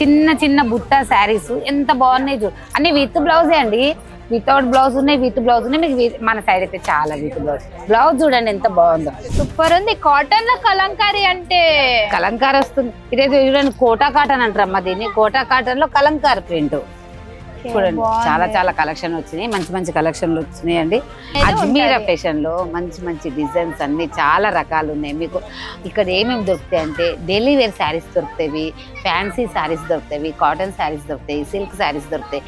చిన్న చిన్న బుట్ట శారీస్ ఎంత బాగున్నాయి చూడు అన్ని విత్ బ్లౌజే అండి. వితౌట్ బ్లౌజ్ ఉన్నాయి విత్ బ్లౌజ్ ఉన్నాయి. మీకు మన సైడ్ అయితే చాలా విత్ బ్లౌజ్ బ్లౌజ్ చూడండి ఎంత బాగుందో. సూపర్ ఉంది. కాటన్లో కలంకారీ అంటే కలంకార్ వస్తుంది ఇదైతే చూడండి కోటా కాటన్ అంటారమ్మా దీన్ని. కోటా కాటన్లో కలంకార్ ప్రింట్ చూడండి. చాలా చాలా కలెక్షన్ వచ్చినాయి మంచి మంచి కలెక్షన్లు వచ్చినాయి అండి అజ్మీరా ఉంటది. ఫ్యాషన్లో మంచి మంచి డిజైన్స్ అన్ని చాలా రకాలు ఉన్నాయి మీకు ఇక్కడ ఏమేమి దొరుకుతాయి అంటే డైలీ వేర్ శారీస్ దొరుకుతాయి ఫ్యాన్సీ శారీస్ దొరుకుతాయి కాటన్ శారీస్ దొరుకుతాయి సిల్క్ శారీస్ దొరుకుతాయి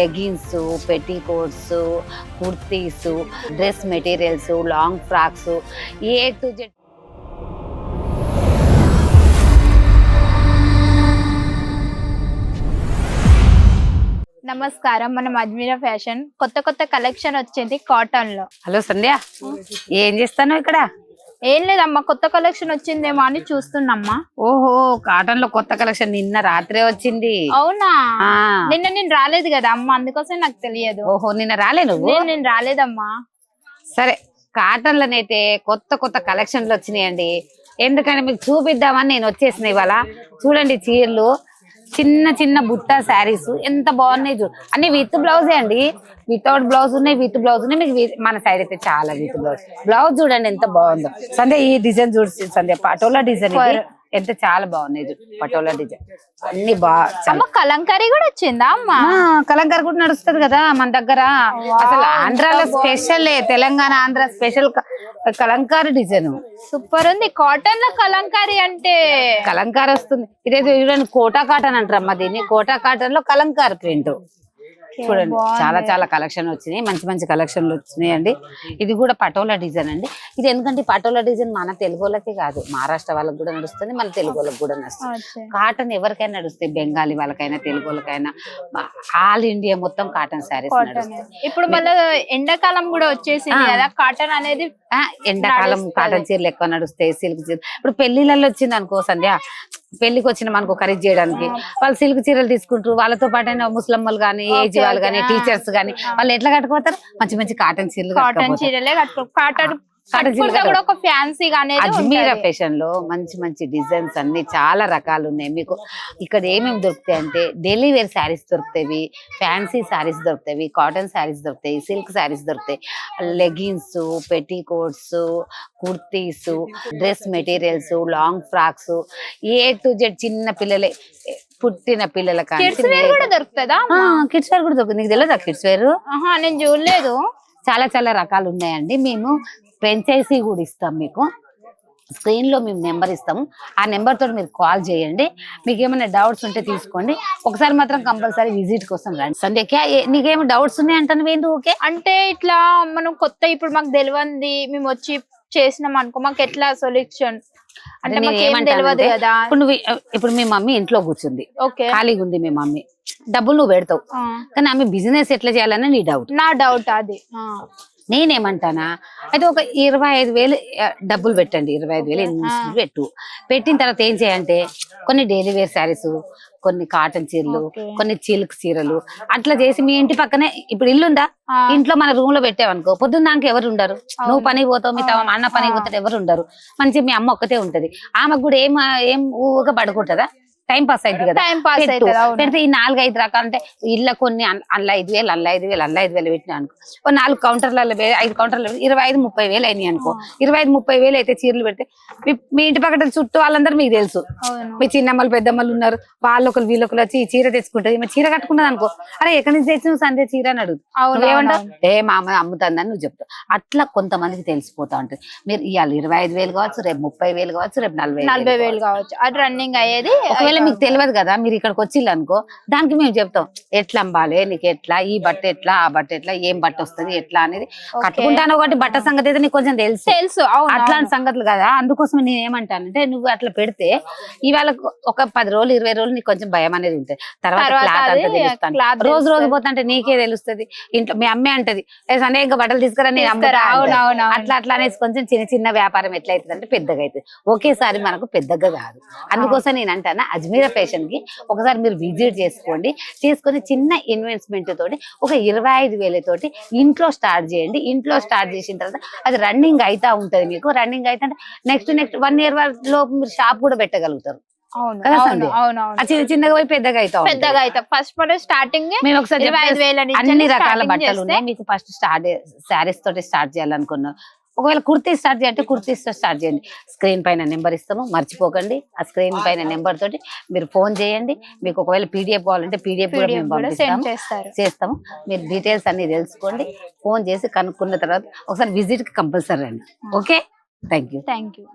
leggings petticoats kurtis dress materials long frocks A to Z నమస్కారం. మనం అజ్మీరా ఫ్యాషన్ కొత్త కొత్త కలెక్షన్ వచ్చింది కాటన్లో హలో సంధ్య ఏం చేస్తాను ఇక్కడ? ఏం లేదమ్మా కొత్త కలెక్షన్ వచ్చిందేమో అని చూస్తున్నామ్మా. ఓహో కాటన్లో కొత్త కలెక్షన్ నిన్న రాత్రే వచ్చింది. అవునా. నిన్న నేను రాలేదు కదా అమ్మ అందుకోసం నాకు తెలియదు. ఓహో నిన్న రాలే నువ్వు? నేను నేను రాలేదమ్మా. సరే కాటన్ లోనైతే కొత్త కొత్త కలెక్షన్లు వచ్చినాయండి. ఎందుకంటే మీకు చూపిద్దామని నేను వచ్చేసిన ఇవాళ. చూడండి చీరలు. చిన్న చిన్న బుట్ట శారీస్ ఎంత బాగున్నాయి చూడు. అన్ని విత్ బ్లౌజే అండి. వితౌట్ బ్లౌజ్ ఉన్నాయి విత్ బ్లౌజ్ ఉన్నాయి. మీకు మన సైడ్ అయితే చాలా విత్ బ్లౌజ్ బ్లౌజ్ చూడండి ఎంత బాగుందో. సంధ్య ఈ డిజైన్ చూడు సంధ్య పటోలా డిజైన్ ఎంత చాలా బాగున్నాయి పటోలా డిజైన్. అన్ని బాగా అమ్మ కలంకారీ కూడా వచ్చిందా అమ్మా? కలంకార కూడా నడుస్తుంది కదా మన దగ్గర. అసలు ఆంధ్రాలో special Telangana Andhra special Kalamkara design. Super ఉంది. కాటన్లో కలంకారీ అంటే కలంకార వస్తుంది. ఇదైతే చూడండి కోటా కాటన్ అంటారమ్మా దీన్ని. కోటా కాటన్లో కలంకార ప్రింట్. చూడండి చాలా చాలా కలెక్షన్ వచ్చినాయి. మంచి మంచి కలెక్షన్లు వచ్చినాయి అండి ఇది కూడా పటోలా డిజైన్ అండి. ఇది ఎందుకంటే పటోలా డిజైన్ మన తెలుగు వాళ్ళకి కాదు మహారాష్ట్ర వాళ్ళకి కూడా నడుస్తుంది మన తెలుగు వాళ్ళకి కూడా నడుస్తుంది. కాటన్ ఎవరికైనా నడుస్తాయి బెంగాలీ వాళ్ళకైనా తెలుగు వాళ్ళకైనా ఆల్ ఇండియా మొత్తం కాటన్ శారీస్ ఇప్పుడు మళ్ళీ ఎండాకాలం కూడా వచ్చేసింది. కదా కాటన్ అనేది ఎండాకాలం. కాటన్ చీరలు ఎక్కువ నడుస్తాయి సిల్క్ చీర. ఇప్పుడు పెళ్ళిళ్ళల్లో వచ్చింది అనుకో సంధ్య పెళ్ళికి వచ్చిన మనకు ఖరీదు చేయడానికి. వాళ్ళు సిల్క్ చీరలు తీసుకుంటారు. వాళ్ళతో పాటు ముస్లమ్మలు కానీ ఏజ్ వాళ్ళు కానీ. టీచర్స్ కానీ వాళ్ళు ఎట్లా కట్టుకోతారు మంచి మంచి కాటన్ చీరలు కాటన్ కట్టుకోపోతారు. చీరలే కట్టుకో కాటన్ కూడా ఒక ఫ్యాన్సీ అజ్మీరా. ఫ్యాషన్లో మంచి మంచి డిజైన్స్ అన్ని చాలా రకాలు ఉన్నాయి. మీకు ఇక్కడ ఏమేమి దొరుకుతాయి అంటే డైలీ వేర్ శారీస్ దొరుకుతాయి ఫ్యాన్సీ శారీస్ దొరుకుతాయి కాటన్ శారీస్ దొరుకుతాయి సిల్క్ శారీస్ దొరుకుతాయి. Leggings petticoats kurtis dress materials long frocks A to Z చిన్న పిల్లలే పుట్టిన పిల్లల కిడ్స్ వేర్ కూడా దొరుకుతుందా? కిడ్స్ వేర్ కూడా దొరుకుతుంది. నీకు తెలియదా కిడ్స్ వేర్ నేను చూడలేదు. చాలా చాలా రకాలు ఉన్నాయండి. మేము ఫ్రెంచైజీ కూడా ఇస్తాం మీకు. స్క్రీన్లో మేము నెంబర్ ఇస్తాము. ఆ నెంబర్ తోటి మీరు కాల్ చేయండి. మీకు ఏమైనా డౌట్స్ ఉంటే తీసుకోండి. ఒకసారి మాత్రం కంపల్సరీ విజిట్ కోసం రండి. సంధ్యకి నీకేమైనా డౌట్స్ ఉన్నాయి అంటాను ఏంటి ఓకే? అంటే ఇట్లా మనం కొత్త ఇప్పుడు మాకు తెలియంది మేము వచ్చి చేసినాం అనుకో మాకు ఎట్లా సొల్యూషన్ అంటే తెలియదు కదా. ఇప్పుడు నువ్వు ఇప్పుడు మీ మమ్మీ ఇంట్లో కూర్చుంది. ఓకే. ఖాళీగా ఉంది మీ మమ్మీ. డబ్బులు నువ్వు పెడతావు కానీ ఆమె బిజినెస్ ఎట్లా చేయాలని నీ డౌట్ నా డౌట్ అది. నేనేమంటానా? అయితే ఒక ఇరవై ఐదు వేలు డబ్బులు పెట్టండి. ఇరవై ఐదు వేలు ఇన్వెస్ట్ పెట్టు. పెట్టిన తర్వాత ఏం చేయంటే కొన్ని డైలీ వేర్ శారీస్ కొన్ని కాటన్ చీరలు. కొన్ని చిల్క్ చీరలు అట్లా చేసి మీ ఇంటి పక్కనే ఇప్పుడు ఇల్లు ఉందా. ఇంట్లో మన రూమ్లో పెట్టావనుకో పొద్దున్న దానికి ఎవరు ఉండరు. నువ్వు పని పోతావు మీ తమ అన్న పని పోతాడు ఎవరు ఉండరు. మంచి మీ అమ్మ ఒక్కతే ఉంటది. ఆమెకు కూడా ఏం ఏం ఊగా పడుకుంటదా టైం పాస్ అయింది కదా. టైం పాస్ పెడితే ఈ నాలుగు ఐదు రకాలు అంటే ఇళ్ళ కొన్ని అందులో ఐదు వేలు అందులో ఐదు వేలు అందులో ఐదు వేలు పెట్టినా అనుకో. నాలుగు కౌంటర్లలో ఐదు కౌంటర్లు ఇరవై ఐదు ముప్పై వేలు అయినాయి అనుకో. ఇరవై ఐదు ముప్పై వేలు అయితే చీరలు పెడితే మీ- మీ ఇంటి పక్కన చుట్టూ వాళ్ళందరూ మీకు తెలుసు. మీ చిన్నమ్మలు పెద్దమ్మలు ఉన్నారు. వాళ్ళొకరు వీళ్ళొకరు వచ్చి చీర తెచ్చుకుంటది ఈమె చీర కట్టుకున్నది అనుకో. అరే ఎక్కడి నుంచి తెచ్చిన సందే చీర అని అడుగు అవును, నువ్వేమంటావు అవును. ఏ మా అమ్మ అమ్ముతుందని నువ్వు చెప్తావు. అట్లా కొంతమందికి తెలిసిపోతా ఉంటుంది. మీరు ఇవాళ ఇరవై ఐదు వేలు కావచ్చు రేపు ముప్పై వేలు కావచ్చు రేపు నలభై నలభై వేలు వేలు కావచ్చు. అది రన్నింగ్ అయ్యేది ఒకవేళ మీకు తెలియదు కదా మీరు ఇక్కడికి వచ్చిల్లు అనుకో దానికి మేము చెప్తాం ఎట్లా అమ్మాలి నీకు ఎట్లా ఈ బట్ట ఎట్లా ఆ బట్ట ఎట్లా ఏం బట్ట వస్తుంది ఎట్లా అనేది. కట్టుకుంటాను ఒకటి బట్ట సంగతి అయితే నీకు కొంచెం తెలుసు. తెలుసు అట్లాంటి సంగతులు కదా అందుకోసం నేను ఏమంటానంటే నువ్వు అట్లా పెడితే ఇవాళ ఒక పది రోజులు ఇరవై రోజులు నీకు కొంచెం భయం అనేది ఉంటుంది. తర్వాత రోజు రోజు. పోతుంటే నీకే తెలుస్తుంది. ఇంట్లో మీ అమ్మే అంటది "ఏ సండే ఇంకా బట్టలు తీసుకురా నేను. అట్లా అట్లా అనేసి కొంచెం చిన్న చిన్న వ్యాపారం ఎట్లా అవుతుంది అంటే పెద్దగా అవుతుంది ఒకేసారి మనకు పెద్దగా కాదు. అందుకోసం నేను అంటాను అజ్మీరా కి ఒకసారి మీరు విజిట్ చేసుకోండి. చేసుకొని చిన్న ఇన్వెస్ట్మెంట్ తోటి ఒక ఇరవై ఐదు వేలతోటి ఇంట్లో స్టార్ట్ చేయండి. ఇంట్లో స్టార్ట్ చేసిన తర్వాత అది రన్నింగ్ అయితా ఉంటది మీకు. రన్నింగ్ అయితే నెక్స్ట్ నెక్స్ట్ వన్ ఇయర్ లోపు మీరు షాప్ కూడా పెట్టగలుగుతారు. చిన్న చిన్నగా పోయి పెద్దగా అవుతాం పెద్దగా అయితే. ఫస్ట్ మనం స్టార్టింగ్ మేము ఒకసారి అన్ని రకాల బట్టలు ఉన్నాయి. మీకు ఫస్ట్ స్టార్ట్ శారీస్ తోటి స్టార్ట్ చేయాలనుకున్నాం. ఒకవేళ కుర్తీ స్టార్ట్ చేయాలంటే కుర్తీస్తో స్టార్ట్ చేయండి. స్క్రీన్ పైన నెంబర్ ఇస్తాము మర్చిపోకండి. ఆ స్క్రీన్ పైన నెంబర్ తోటి మీరు ఫోన్ చేయండి. మీకు ఒకవేళ పీడిఎఫ్ కావాలంటే పీడిఎఫ్ కూడా మేము పంపిస్తాము. చేస్తాము. మీరు డీటెయిల్స్ అన్ని తెలుసుకోండి. ఫోన్ చేసి కనుక్కున్న తర్వాత ఒకసారి విజిట్కి కంపల్సరీ రండి okay thank you thank you